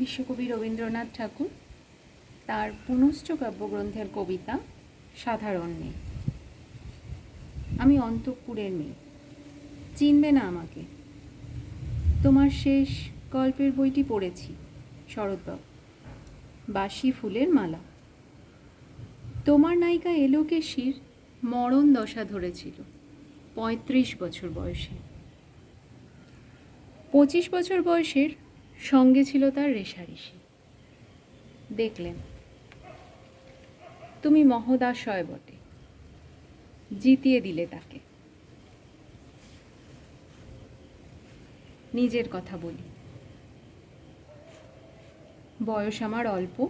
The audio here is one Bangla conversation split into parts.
বিশ্বকবি রবীন্দ্রনাথ ঠাকুর, তার পুনশ্চ কাব্যগ্রন্থের কবিতা সাধারণ। মেয়ে আমি অন্তঃপুরের মেয়ে। চিনবে না আমাকে। তোমার শেষ গল্পের বইটি পড়েছি শরৎবাবু বাসি ফুলের মালা। তোমার নায়িকা এলোকেশির মরণ দশা ধরেছিল, পঁয়ত্রিশ বছর বয়সে। পঁচিশ বছর বয়সের সঙ্গে ছিল তার রেশারেশি দেখলেন, তুমি মহদাশয় বটে, জিতিয়ে দিলে তাকে। নিজের কথা বলি। বয়স আমার অল্প,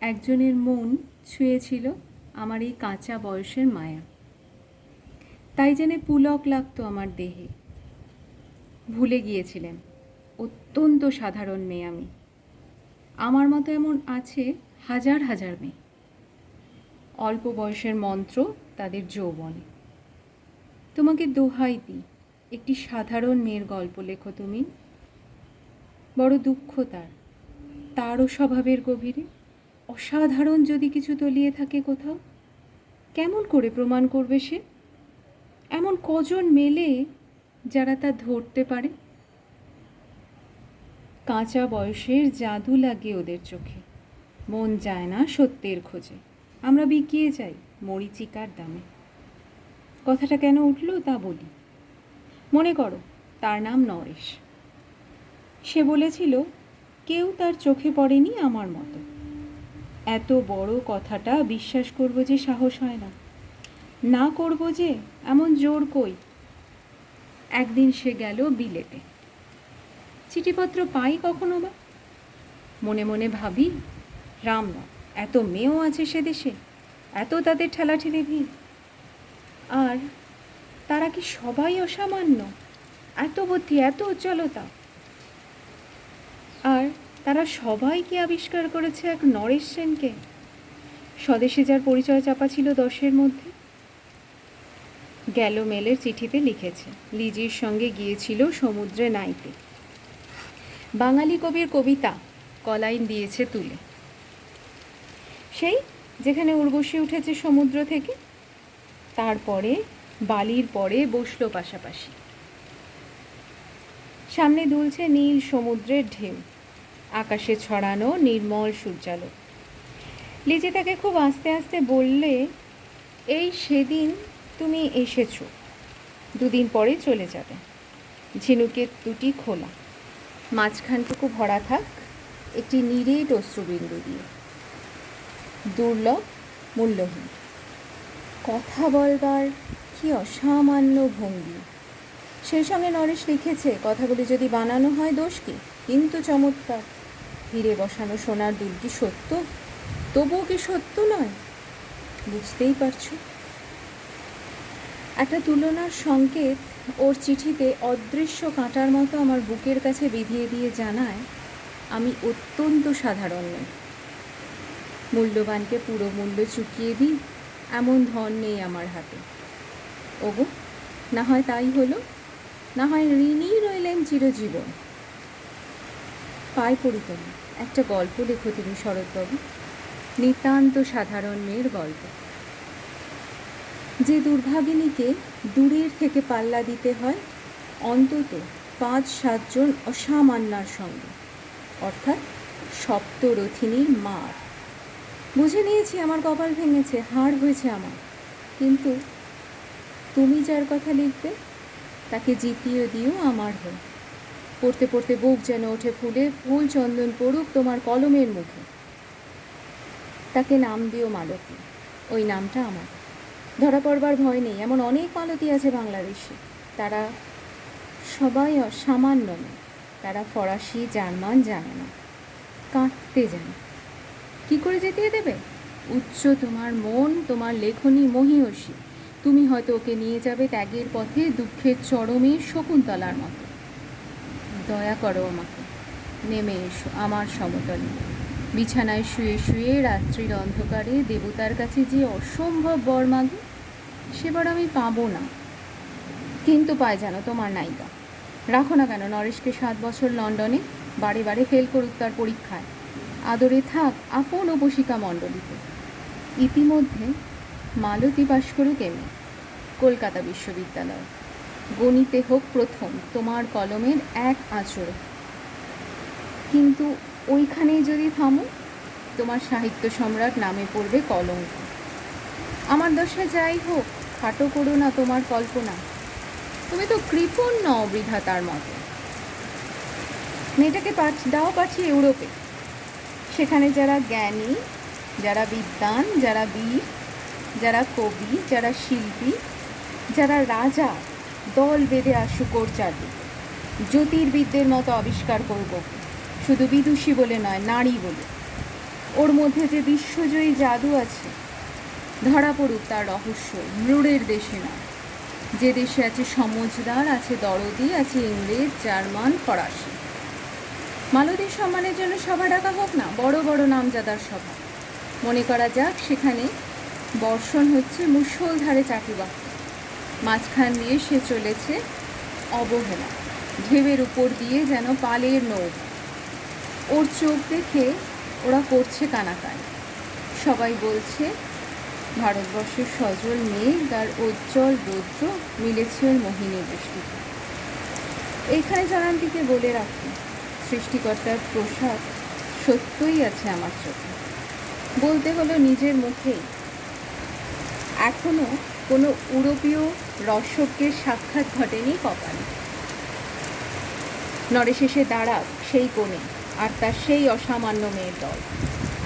একজনের মন ছুঁয়েছিল আমার এই কাঁচা বয়সের মায়া। তাই জেনে পুলক লাগতো আমার দেহে। ভুলে গিয়েছিলেন অত্যন্ত সাধারণ মেয়ে আমি। আমার মতো এমন আছে হাজার হাজার মেয়ে। অল্প বয়সের মন্ত্র তাদের যৌবনে তোমাকে দোহাই দিই, একটি সাধারণ মেয়ের গল্প লেখো তুমি। বড় দুঃখ তার, তারও স্বভাবের গভীরে। অসাধারণ যদি কিছু তলিয়ে থাকে কোথাও, কেমন করে প্রমাণ করবে সে? এমন কজন মেলে যারা তা ধরতে পারে? কাঁচা বয়সের জাদু লাগে ওদের চোখে। মন যায় না সত্যের খোঁজে। আমরা বিকিয়ে যাই মরিচিকার দামে। কথাটা কেন উঠল তা বলি। মনে করো, তার নাম নরেশ। সে বলেছিল, কেউ তার চোখে পড়েনি আমার মতো। এত বড় কথাটা বিশ্বাস করব যে সাহস হয় না। না করব যে, এমন জোর কই? একদিন সে গেল বিলেতে। চিঠিপত্র পাই কখনো বা? মনে মনে ভাবি, রাম না, এত মেয়েও আছে সে দেশে, এত তাদের ঠেলাঠেলি ভিড়। আর তারা কি সবাই অসামান্য? এত বুদ্ধি, এত উজ্জ্বলতা। আর তারা সবাই কি আবিষ্কার করেছে এক নরেশ সেনকে? স্বদেশে যার পরিচয় চাপা ছিল দশের মধ্যে। গেল মেলের চিঠিতে লিখেছে, লিজির সঙ্গে গিয়েছিল সমুদ্রে নাইতে। বাঙালি কবির কবিতা, কলাইন দিয়েছে তুলে। সেই যেখানে উর্বশী উঠেছে সমুদ্র থেকে, তারপরে বালির পরে বসল পাশাপাশি। সামনে দুলছে নীল সমুদ্রের ঢেউ, আকাশে ছড়ানো নির্মল সূর্যালোক। লিজি তাকে খুব আস্তে আস্তে বললে, এই সেদিন তুমি এসেছ, দুদিন পরে চলে যাবে, ঝিনুকের দুটি খোলা। মাঝখানটুকু ভরা থাক, একটি নিরেট অশ্রুবিন্দু দিয়ে। দুর্লভ, মূল্যহীন। কথা বলবার কি অসামান্য ভঙ্গি। সেই সঙ্গে নরেশ লিখেছে, কথাগুলি যদি বানানো হয় দোষ কি? কিন্তু চমৎকার। হিরে বসানো সোনার দুল কি সত্য? তবুও কি সত্য নয়? বুঝতেই পারছ। একটা তুলনার সংকেত ওর চিঠিতে অদৃশ্য কাঁটার মতো আমার বুকের কাছে বিধিয়ে দিয়ে জানায়, আমি অত্যন্ত সাধারণ নই। মূল্যবানকে পুরো মূল্য চুকিয়ে দিই এমন ধন নেই আমার হাতে। ওগো, না হয় তাই হলো, না হয় ঋণই রইলেন চিরজীবন। পড়ি তুমি, একটা গল্প লেখো তুমি শরৎবাবু। নিতান্ত সাধারণ মেয়ের গল্প। যে দুর্ভাগিনীকে দূরের থেকে পাল্লা দিতে হয়, অন্তত পাঁচ সাতজন অসামান্যার সঙ্গে। অর্থাৎ সপ্তরথিনীর মার বুঝে নিয়েছি আমার কপাল ভেঙেছে, হাড় হয়েছে আমার। কিন্তু তুমি যার কথা লিখবে, তাকে জিতিয়ে দিও আমার হয়ে। পড়তে পড়তে বুক যেন ওঠে ফুলে, ফুল চন্দন পড়ুক তোমার কলমের মুখে। তাকে নাম দিও মালতী, ওই নামটা আমার। ধরা পড়বার ভয় নেই, এমন অনেক মালতী আছে বাংলাদেশে। তারা সবাই সামান্য নয়, তারা ফরাসি, জার্মান জানে না, কাঁদতে জানে। কি করে যেতে দেবে? উচ্চ তোমার মন, তোমার লেখনী মহিয়সী। তুমি হয়তো ওকে নিয়ে যাবে ত্যাগের পথে দুঃখের চরমে শকুন্তলার মতো। দয়া করো আমাকে, নেমে এসো আমার সমতলে। বিছানায় শুয়ে শুয়ে রাত্রির অন্ধকারে দেবতার কাছে যে অসম্ভব বর মাগে, সেবার আমি পাবো না। কিন্তু পায় জানো তোমার নায়িকা। রাখো না কেন নরেশকে সাত বছর লন্ডনে বারে বারে ফেল করুক তার পরীক্ষায়। আদরে থাক আপন উপশিকা মণ্ডলীতে। ইতিমধ্যে মালতী পাশ করুক এমএ কলকাতা বিশ্ববিদ্যালয়। গণিতে হোক প্রথম, তোমার কলমের এক আঁচড়ে কিন্তু ওইখানেই যদি থামো, তোমার সাহিত্য সম্রাট নামে পড়বে কলঙ্ক। আমার দশা যাই হোক, খাটো করো না তোমার কল্পনা। তুমি তো কৃপণ নও বিধাতার মতো। মেয়েটাকে পাঠ দাও পাঠিয়ে ইউরোপে। সেখানে যারা জ্ঞানী, যারা বিদ্বান, যারা বীর, যারা কবি, যারা শিল্পী, যারা রাজা, দল বেঁধে আসুক ওর চারদিকে জ্যোতির্বিদদের মতো আবিষ্কার করব। শুধু বিদুষী বলে নয়, নারী বলে। ওর মধ্যে যে বিশ্বজয়ী জাদু আছে, ধরা পড়ুক তার রহস্য মৃড়ের দেশে না। যে দেশে আছে সমজদার আছে দরদি, আছে ইংরেজ, জার্মান, ফরাসি। মালতীর সম্মানের জন্য সভা ডাকা হোক না, বড় বড় নামজাদার সভা। মনে করা যাক, সেখানে বর্ষণ হচ্ছে মুষলধারে চাটুবাক মাঝখান দিয়ে সে চলেছে অবহেলা। ঢেউয়ের উপর দিয়ে যেন পালের নৌকা। ওর চোখ দেখে ওরা করছে কানাকানি সবাই বলছে, ভারতবর্ষের সজল মেঘ আর উজ্জ্বল রৌদ্র মিলেছে ওর মোহিনী দৃষ্টিতে। এইখানে জনান্তিকে বলে রাখি, সৃষ্টিকর্তার প্রসাদ সত্যই আছে আমার চোখে। বলতে হলো নিজের মুখেই এখনও কোনো ইউরোপীয় রসকের সাক্ষাৎ ঘটেনি কপালে। নরেশেষে দাঁড়াক সেই কোণে। আর তার সেই অসামান্য মেয়ের দল।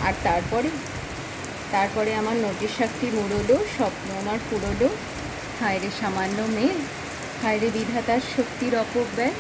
আর তারপরে তারপরে আমার নোটিশ সাক্ষী মুরোডো স্বপ্ন আমার পুরোলো হায়রে সামান্য মেয়ে, হায় রে বিধাতার শক্তির অপব্যয়।